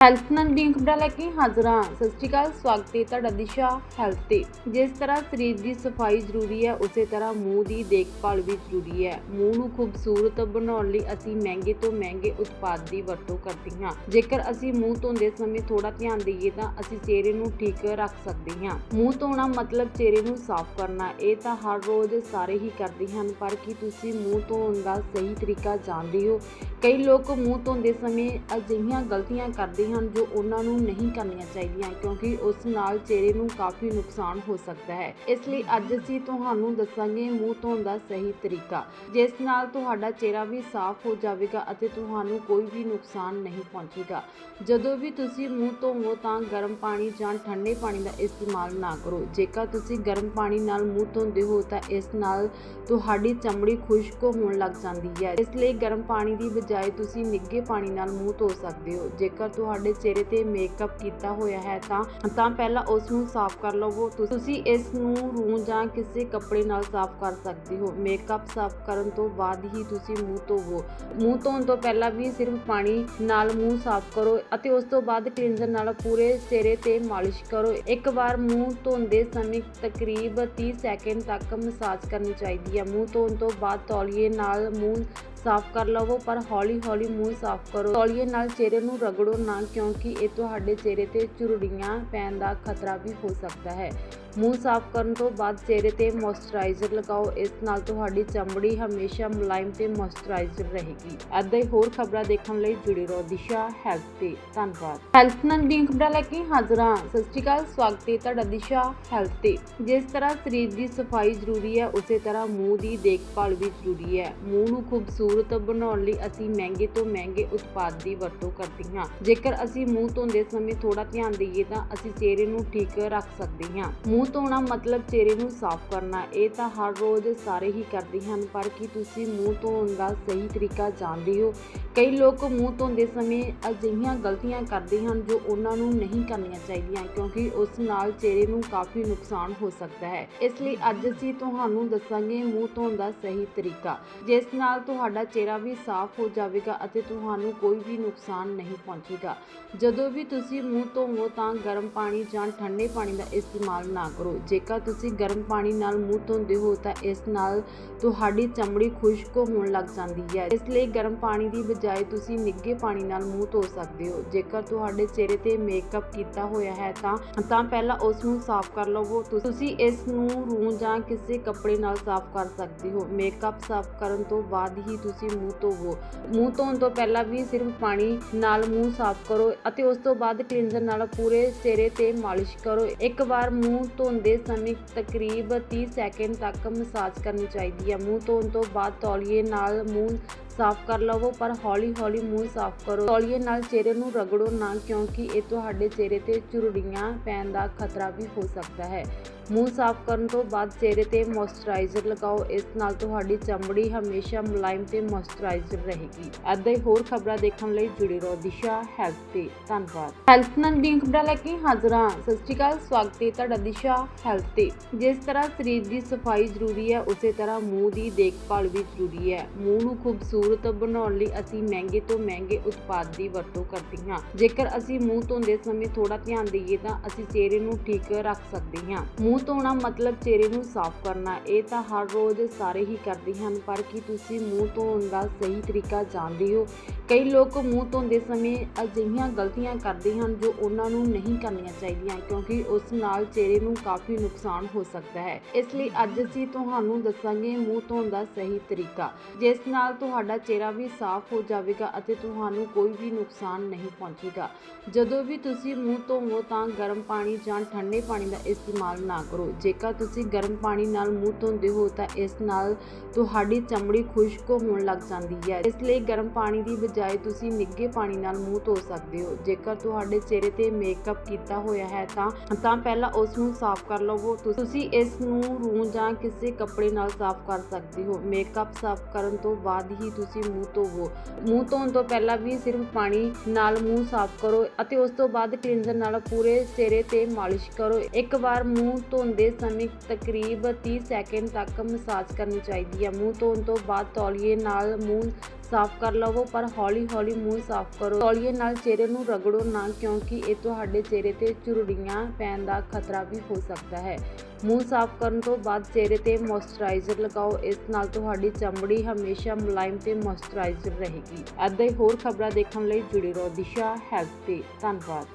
Health ਨਾਲ ਦੀਆਂ ਖਬਰਾਂ ਲੈ ਕੇ ਹਾਜ਼ਰ ਹਾਂ। ਸਤਿ ਸ਼੍ਰੀ ਅਕਾਲ, ਸਵਾਗਤ ਹੈ ਤੁਹਾਡਾ ਦਿਸ਼ਾ ਹੈਲਥ ਤੇ। ਜਿਸ ਤਰ੍ਹਾਂ ਸਰੀਰ ਦੀ ਸਫ਼ਾਈ ਜ਼ਰੂਰੀ ਹੈ, ਉਸੇ ਤਰ੍ਹਾਂ ਮੂੰਹ ਦੀ ਦੇਖਭਾਲ ਵੀ ਜ਼ਰੂਰੀ ਹੈ। ਮੂੰਹ ਨੂੰ ਖੂਬਸੂਰਤ ਬਣਾਉਣ ਲਈ ਅਸੀਂ ਮਹਿੰਗੇ ਤੋਂ ਮਹਿੰਗੇ ਉਤਪਾਦ ਦੀ ਵਰਤੋਂ ਕਰਦੇ ਹਾਂ। ਜੇਕਰ ਅਸੀਂ ਮੂੰਹ ਧੋਂਦੇ ਸਮੇਂ ਥੋੜਾ ਧਿਆਨ ਦੇਈਏ ਤਾਂ ਅਸੀਂ ਚਿਹਰੇ ਨੂੰ ਠੀਕ ਰੱਖ ਸਕਦੇ ਹਾਂ। ਮੂੰਹ ਧੋਣਾ ਮਤਲਬ ਚਿਹਰੇ ਨੂੰ ਸਾਫ਼ ਕਰਨਾ, ਇਹ ਤਾਂ ਹਰ ਰੋਜ਼ ਸਾਰੇ ਹੀ ਕਰਦੇ ਹਨ। ਪਰ ਕੀ ਤੁਸੀਂ ਮੂੰਹ ਧੋਣ ਦਾ ਸਹੀ ਤਰੀਕਾ ਜਾਣਦੇ ਹੋ? ਕਈ ਲੋਕ ਮੂੰਹ ਧੋਂਦੇ ਸਮੇਂ ਅਜਿਹੀਆਂ ਗਲਤੀਆਂ ਕਰਦੇ ਹਨ ਜੋ ਉਹਨਾਂ ਨੂੰ ਨਹੀਂ ਕਰਨੀਆਂ ਚਾਹੀਦੀਆਂ ਕਿਉਂਕਿ ਉਸ ਨਾਲ ਚਿਹਰੇ ਨੂੰ ਕਾਫੀ ਨੁਕਸਾਨ ਹੋ ਸਕਦਾ ਹੈ। ਇਸ ਲਈ ਅੱਜ ਅਸੀਂ ਤੁਹਾਨੂੰ ਦੱਸਾਂਗੇ ਮੂੰਹ ਧੋਣ ਦਾ ਸਹੀ ਤਰੀਕਾ। ਜਿਸ ਨਾਲ ਤੁਹਾਡਾ ਚਿਹਰਾ ਵੀ ਸਾਫ਼ ਹੋ ਜਾਵੇਗਾ ਅਤੇ ਤੁਹਾਨੂੰ ਕੋਈ ਵੀ ਨੁਕਸਾਨ ਨਹੀਂ ਪਹੁੰਚੇਗਾ। ਜਦੋਂ ਵੀ ਤੁਸੀਂ ਮੂੰਹ ਧੋਵੋ ਤਾਂ ਗਰਮ ਪਾਣੀ ਜਾਂ ਠੰਡੇ ਪਾਣੀ ਦਾ ਇਸਤੇਮਾਲ ਨਾ ਕਰੋ। ਜੇਕਰ ਤੁਸੀਂ ਗਰਮ ਪਾਣੀ ਨਾਲ ਮੂੰਹ ਧੋਂਦੇ ਹੋ ਤਾਂ ਇਸ ਨਾਲ ਤੁਹਾਡੀ ਚਮੜੀ ਖੁਸ਼ਕ ਹੋਣ ਲੱਗ ਜਾਂਦੀ ਹੈ। ਇਸ ਲਈ ਗਰਮ ਪਾਣੀ ਦੀ ਬਜਾਏ ਤੁਸੀਂ ਨਿੱਘੇ ਪਾਣੀ ਨਾਲ ਮੂੰਹ ਧੋ ਸਕਦੇ ਹੋ। ਜੇਕਰ ਤੁਹਾਡੇ ਚਿਹਰੇ ਤੇ ਮੇਕਅਪ ਕੀਤਾ ਹੋਇਆ ਹੈ, ਤਾਂ ਤਾਂ ਪਹਿਲਾਂ ਉਸ ਨੂੰ ਸਾਫ਼ ਕਰ ਲਵੋ। ਤੁਸੀਂ ਇਸ ਨੂੰ ਰੂੰ ਜਾਂ ਕਿਸੇ ਕੱਪੜੇ ਨਾਲ ਸਾਫ਼ ਕਰ ਸਕਦੇ ਹੋ। ਮੇਕਅਪ ਸਾਫ਼ ਕਰਨ ਤੋਂ ਬਾਅਦ ਹੀ ਤੁਸੀਂ ਮੂੰਹ ਧੋਵੋ। ਮੂੰਹ ਧੋਣ ਤੋਂ ਪਹਿਲਾਂ ਵੀ ਸਿਰਫ ਪਾਣੀ ਨਾਲ ਮੂੰਹ ਸਾਫ਼ ਕਰੋ ਅਤੇ ਉਸ ਤੋਂ ਬਾਅਦ ਕਲੀਨਜ਼ਰ ਨਾਲ ਪੂਰੇ ਚਿਹਰੇ ਤੇ ਮਾਲਿਸ਼ ਕਰੋ। ਇੱਕ ਵਾਰ ਮੂੰਹ ਧੋਂਦੇ ਸਮੇਂ ਤਕਰੀਬ 30 ਸੈਕਿੰਡ ਤੱਕ ਮਸਾਜ ਕਰਨੀ ਚਾਹੀਦੀ ਹੈ। ਮੂੰਹ ਧੋਣ ਤੋਂ ਬਾਅਦ ਤੌਲੀਏ ਨਾਲ ਮੂੰਹ ਸਾਫ਼ ਕਰ ਲਵੋ, ਪਰ ਹੌਲੀ-ਹੌਲੀ ਮੂੰਹ ਸਾਫ਼ ਕਰੋ। ਤੌਲੀਏ ਨਾਲ ਚਿਹਰੇ ਨੂੰ ਰਗੜੋ ਨਾ, ਕਿਉਂਕਿ ਇਹ ਤੁਹਾਡੇ ਚਿਹਰੇ ਤੇ ਝੁਰੜੀਆਂ ਪੈਣ ਦਾ ਖਤਰਾ ਵੀ ਹੋ ਸਕਦਾ ਹੈ। ਮੂੰਹ ਸਾਫ਼ ਕਰਨ ਤੋਂ ਬਾਅਦ ਚਿਹਰੇ ਤੇ ਮੋਇਸਚਰਾਈਜ਼ਰ ਲਗਾਓ। ਇਸ ਨਾਲ ਤੁਹਾਡੀ ਚਮੜੀ ਹਮੇਸ਼ਾ ਮੁਲਾਇਮ ਤੇ ਮੋਇਸਚਰਾਈਜ਼ਰ ਰਹੇਗੀ। ਏਦਾਂ ਹੀ ਹੋਰ ਖਬਰਾਂ ਦੇਖਣ ਲਈ ਜੁੜੇ ਰਹੋ ਦਿਸ਼ਾ ਹੈਲਥ ਤੇ। ਧੰਨਵਾਦ। ਹੈਲਥ ਨਾਲ ਦੀਆਂ ਖਬਰਾਂ ਲੈ ਕੇ ਹਾਜ਼ਰ ਹਾਂ। ਸਤਿ ਸ਼੍ਰੀ ਅਕਾਲ, ਸਵਾਗਤ ਹੈ ਤੁਹਾਡਾ ਦਿਸ਼ਾ ਹੈਲਥ ਤੇ। ਜਿਸ ਤਰ੍ਹਾਂ ਸਰੀਰ ਦੀ ਸਫ਼ਾਈ ਜ਼ਰੂਰੀ ਹੈ, ਉਸੇ ਤਰ੍ਹਾਂ ਮੂੰਹ ਦੀ ਦੇਖਭਾਲ ਵੀ ਜ਼ਰੂਰੀ ਹੈ। ਮੂੰਹ ਨੂੰ ਖੂਬਸੂਰਤ ਬਣਾਉਣ ਲਈ ਅਸੀਂ ਮਹਿੰਗੇ ਤੋਂ ਮਹਿੰਗੇ ਉਤਪਾਦ ਦੀ ਵਰਤੋਂ ਕਰਦੇ ਹਾਂ। ਜੇਕਰ ਅਸੀਂ ਮੂੰਹ ਧੋਂਦੇ ਸਮੇਂ ਥੋੜਾ ਧਿਆਨ ਦੇਈਏ ਤਾਂ ਅਸੀਂ ਚਿਹਰੇ ਨੂੰ ਠੀਕ ਰੱਖ ਸਕਦੇ ਹਾਂ। ਮੂੰਹ ਧੋਣਾ ਮਤਲਬ ਚਿਹਰੇ ਨੂੰ ਸਾਫ਼ ਕਰਨਾ, ਇਹ ਤਾਂ ਹਰ ਰੋਜ਼ ਸਾਰੇ ਹੀ ਕਰਦੇ ਹਨ, ਪਰ ਕੀ ਤੁਸੀਂ ਮੂੰਹ ਧੋਣ ਦਾ ਸਹੀ ਤਰੀਕਾ ਜਾਣਦੇ ਹੋ? ਕਈ ਲੋਕ ਮੂੰਹ ਧੋਂਦੇ ਸਮੇਂ ਅਜਿਹੀਆਂ ਗਲਤੀਆਂ ਕਰਦੇ ਹਨ ਜੋ ਉਹਨਾਂ ਨੂੰ ਨਹੀਂ ਕਰਨੀਆਂ ਚਾਹੀਦੀਆਂ, ਕਿਉਂਕਿ ਉਸ ਨਾਲ ਚਿਹਰੇ ਨੂੰ ਕਾਫੀ ਨੁਕਸਾਨ ਹੋ ਸਕਦਾ ਹੈ। ਇਸ ਲਈ ਅੱਜ ਅਸੀਂ ਤੁਹਾਨੂੰ ਦੱਸਾਂਗੇ ਮੂੰਹ ਧੋਣ ਦਾ ਸਹੀ ਤਰੀਕਾ, ਜਿਸ ਨਾਲ ਤੁਹਾਡਾ ਚਿਹਰਾ ਵੀ ਸਾਫ਼ ਹੋ ਜਾਵੇਗਾ ਅਤੇ ਤੁਹਾਨੂੰ ਕੋਈ ਵੀ ਨੁਕਸਾਨ ਨਹੀਂ ਪਹੁੰਚੇਗਾ। ਜਦੋਂ ਵੀ ਤੁਸੀਂ ਮੂੰਹ ਧੋਵੋ ਤਾਂ ਗਰਮ ਪਾਣੀ ਜਾਂ ਠੰਡੇ ਪਾਣੀ ਦਾ ਇਸਤੇਮਾਲ ਨਾ ਕਰੋ। ਜੇਕਰ ਤੁਸੀਂ ਗਰਮ ਪਾਣੀ ਨਾਲ ਮੂੰਹ ਧੋਂਦੇ ਹੋ ਤਾਂ ਇਸ ਨਾਲ ਤੁਹਾਡੀ ਚਮੜੀ ਖੁਸ਼ਕ ਹੋਣ ਲੱਗ ਜਾਂਦੀ ਹੈ। ਇਸ ਲਈ ਗਰਮ ਪਾਣੀ ਦੀ ਬਜਾਏ ਤੁਸੀਂ ਨਿੱਘੇ ਪਾਣੀ ਨਾਲ ਮੂੰਹ ਧੋ ਸਕਦੇ ਹੋ। ਜੇਕਰ ਤੁਹਾਡੇ ਚਿਹਰੇ ਤੇ ਮੇਕਅਪ ਕੀਤਾ ਹੋਇਆ ਹੈ ਤਾਂ ਤਾਂ ਪਹਿਲਾਂ ਉਸ ਨੂੰ ਸਾਫ਼ ਕਰ ਲਵੋ। ਤੁਸੀਂ ਇਸ ਨੂੰ ਰੂੰ ਜਾਂ ਕਿਸੇ ਕੱਪੜੇ ਨਾਲ ਸਾਫ਼ ਕਰ ਸਕਦੇ ਹੋ। ਮੇਕਅਪ ਸਾਫ਼ ਕਰਨ ਤੋਂ ਬਾਅਦ ਹੀ ਤੁਸੀਂ ਮੂੰਹ ਧੋਵੋ। ਮੂੰਹ ਧੋਣ ਤੋਂ ਪਹਿਲਾਂ ਵੀ ਸਿਰਫ ਪਾਣੀ ਨਾਲ ਮੂੰਹ ਸਾਫ਼ ਕਰੋ ਅਤੇ ਉਸ ਤੋਂ ਬਾਅਦ ਕਲੀਨਜ਼ਰ ਨਾਲ ਪੂਰੇ ਚਿਹਰੇ ਤੇ ਮਾਲਿਸ਼ ਕਰੋ। ਇੱਕ ਵਾਰ ਮੂੰਹ ਧੋਂਦੇ ਸਮੇਂ ਤਕਰੀਬ 30 ਸੈਕਿੰਡ ਤੱਕ ਮਸਾਜ ਕਰਨੀ ਚਾਹੀਦੀ ਹੈ। ਮੂੰਹ ਧੋਣ ਤੋਂ ਬਾਅਦ ਤੌਲੀਏ ਨਾਲ ਮੂੰਹ ਸਾਫ਼ ਕਰ ਲਵੋ, ਪਰ ਹੌਲੀ-ਹੌਲੀ ਮੂੰਹ ਸਾਫ਼ ਕਰੋ। ਤੌਲੀਏ ਨਾਲ ਚਿਹਰੇ ਨੂੰ ਰਗੜੋ ਨਾ, ਕਿਉਂਕਿ ਇਹ ਤੁਹਾਡੇ ਚਿਹਰੇ ਤੇ ਝੁਰੜੀਆਂ ਪੈਣ ਦਾ ਖਤਰਾ ਵੀ ਹੋ ਸਕਦਾ ਹੈ। ਮੂੰਹ ਸਾਫ਼ ਕਰਨ ਤੋਂ ਬਾਅਦ ਚਿਹਰੇ ਤੇ ਮੋਇਸਚਰਾਈਜ਼ਰ ਲਗਾਓ। ਇਸ ਨਾਲ ਤੁਹਾਡੀ ਚਮੜੀ ਹਮੇਸ਼ਾ ਮੁਲਾਇਮ ਤੇ ਮੋਇਸਚਰਾਈਜ਼ਰ ਰਹੇਗੀ। ਏਦਾਂ ਹੀ ਹੋਰ ਖਬਰਾਂ ਦੇਖਣ ਲਈ ਜੁੜੇ ਰਹੋ ਦਿਸ਼ਾ ਹੈਲਥ ਤੇ। ਧੰਨਵਾਦ। ਹੈਲਥ ਨਾਲ ਦੀਆਂ ਖਬਰਾਂ ਲੈ ਕੇ ਹਾਜ਼ਰ ਹਾਂ। ਸਤਿ ਸ਼੍ਰੀ ਅਕਾਲ, ਸਵਾਗਤ ਹੈ ਤੁਹਾਡਾ ਦਿਸ਼ਾ ਹੈਲਥ ਤੇ। ਜਿਸ ਤਰ੍ਹਾਂ ਸਰੀਰ ਦੀ ਸਫ਼ਾਈ ਜ਼ਰੂਰੀ ਹੈ, ਉਸੇ ਤਰ੍ਹਾਂ ਮੂੰਹ ਦੀ ਦੇਖਭਾਲ ਵੀ ਜ਼ਰੂਰੀ ਹੈ। ਮੂੰਹ ਨੂੰ ਖੂਬਸੂਰਤ ਬਣਾਉਣ ਲਈ ਅਸੀਂ ਮਹਿੰਗੇ ਤੋਂ ਮਹਿੰਗੇ ਉਤਪਾਦ ਦੀ ਵਰਤੋਂ ਕਰਦੇ ਹਾਂ। ਜੇਕਰ ਅਸੀਂ ਮੂੰਹ ਧੋਂਦੇ ਸਮੇਂ ਥੋੜਾ ਧਿਆਨ ਦੇਈਏ ਤਾਂ ਅਸੀਂ ਚਿਹਰੇ ਨੂੰ ਠੀਕ ਰੱਖ ਸਕਦੇ ਹਾਂ। ਮੂੰਹ ਧੋਣਾ ਮਤਲਬ ਚਿਹਰੇ ਨੂੰ ਸਾਫ਼ ਕਰਨਾ, ਇਹ ਤਾਂ ਹਰ ਰੋਜ਼ ਸਾਰੇ ਹੀ ਕਰਦੇ ਹਨ, ਪਰ ਕੀ ਤੁਸੀਂ ਮੂੰਹ ਧੋਣ ਦਾ ਸਹੀ ਤਰੀਕਾ ਜਾਣਦੇ ਹੋ? ਕਈ ਲੋਕ ਮੂੰਹ ਧੋਂਦੇ ਸਮੇਂ ਅਜਿਹੀਆਂ ਗਲਤੀਆਂ ਕਰਦੇ ਹਨ ਜੋ ਉਹਨਾਂ ਨੂੰ ਨਹੀਂ ਕਰਨੀਆਂ ਚਾਹੀਦੀਆਂ, ਕਿਉਂਕਿ ਉਸ ਨਾਲ ਚਿਹਰੇ ਨੂੰ ਕਾਫੀ ਨੁਕਸਾਨ ਹੋ ਸਕਦਾ ਹੈ। ਇਸ ਲਈ ਅੱਜ ਅਸੀਂ ਤੁਹਾਨੂੰ ਦੱਸਾਂਗੇ ਮੂੰਹ ਧੋਣ ਦਾ ਸਹੀ ਤਰੀਕਾ। ਜਿਸ ਨਾਲ ਤੁਹਾਡਾ ਚਿਹਰਾ ਵੀ ਸਾਫ਼ ਹੋ ਜਾਵੇਗਾ ਅਤੇ ਤੁਹਾਨੂੰ ਕੋਈ ਵੀ ਨੁਕਸਾਨ ਨਹੀਂ ਪਹੁੰਚੇਗਾ। ਜਦੋਂ ਵੀ ਤੁਸੀਂ ਮੂੰਹ ਧੋਵੋ ਤਾਂ ਗਰਮ ਪਾਣੀ ਜਾਂ ਠੰਡੇ ਪਾਣੀ ਦਾ ਇਸਤੇਮਾਲ ਨਾ ਕਰੋ। ਜੇਕਰ ਤੁਸੀਂ ਗਰਮ ਪਾਣੀ ਨਾਲ ਮੂੰਹ ਧੋਂਦੇ ਹੋ ਤਾਂ ਇਸ ਨਾਲ ਤੁਹਾਡੀ ਚਮੜੀ ਖੁਸ਼ਕ ਹੋਣ ਲੱਗ ਜਾਂਦੀ ਹੈ। ਇਸ ਲਈ ਗਰਮ ਪਾਣੀ ਦੀ ਬਜਾਏ ਤੁਸੀਂ ਨਿੱਘੇ ਪਾਣੀ ਨਾਲ ਮੂੰਹ ਧੋ ਸਕਦੇ ਹੋ। ਜੇਕਰ ਤੁਹਾਡੇ ਚਿਹਰੇ ਤੇ ਮੇਕਅਪ ਕੀਤਾ ਹੋਇਆ ਹੈ ਤਾਂ ਤਾਂ ਪਹਿਲਾਂ ਉਸ ਨੂੰ ਸਾਫ਼ ਕਰ ਲਵੋ। ਤੁਸੀਂ ਇਸ ਨੂੰ ਰੂੰ ਜਾਂ ਕਿਸੇ ਕੱਪੜੇ ਨਾਲ ਸਾਫ਼ ਕਰ ਸਕਦੇ ਹੋ। ਮੇਕਅਪ ਸਾਫ਼ ਕਰਨ ਤੋਂ ਬਾਅਦ ਹੀ ਤੁਸੀਂ ਮੂੰਹ ਧੋਵੋ। ਮੂੰਹ ਧੋਣ ਤੋਂ ਪਹਿਲਾਂ ਵੀ ਸਿਰਫ ਪਾਣੀ ਨਾਲ ਮੂੰਹ ਸਾਫ਼ ਕਰੋ ਅਤੇ ਉਸ ਤੋਂ ਬਾਅਦ ਕਲੀਨਜ਼ਰ ਨਾਲ ਪੂਰੇ ਚਿਹਰੇ ਤੇ ਮਾਲਿਸ਼ ਕਰੋ। ਇੱਕ ਵਾਰ ਮੂੰਹ ਧੋਂਦੇ ਸਮੇਂ ਤਕਰੀਬ 30 ਸੈਕਿੰਡ ਤੱਕ ਮਸਾਜ ਕਰਨੀ ਚਾਹੀਦੀ ਹੈ ਮੂੰਹ ਧੋਣ ਤੋਂ ਬਾਅਦ ਤੌਲੀਏ ਨਾਲ ਮੂੰਹ ਸਾਫ਼ ਕਰ ਲਵੋ, ਪਰ ਹੌਲੀ-ਹੌਲੀ ਮੂੰਹ ਸਾਫ਼ ਕਰੋ। ਤੌਲੀਏ ਨਾਲ ਚਿਹਰੇ ਨੂੰ ਰਗੜੋ ਨਾ, ਕਿਉਂਕਿ ਇਹ ਤੁਹਾਡੇ ਚਿਹਰੇ ਤੇ ਝੁਰੜੀਆਂ ਪੈਣ ਦਾ ਖਤਰਾ ਵੀ ਹੋ ਸਕਦਾ ਹੈ। ਮੂੰਹ ਸਾਫ਼ ਕਰਨ ਤੋਂ ਬਾਅਦ ਚਿਹਰੇ ਤੇ ਮੋਇਸਚਰਾਈਜ਼ਰ ਲਗਾਓ। ਇਸ ਨਾਲ ਤੁਹਾਡੀ ਚਮੜੀ ਹਮੇਸ਼ਾ ਮੁਲਾਇਮ ਤੇ ਮੋਇਸਚਰਾਈਜ਼ਰ ਰਹੇਗੀ। ਅੱਧੇ ਹੋਰ ਖਬਰਾਂ ਦੇਖਣ ਲਈ ਜੁੜੇ ਰਹੋ। ਦਿਸ਼ਾ ਹੈਲਥ ਤੇ ਧੰਨਵਾਦ।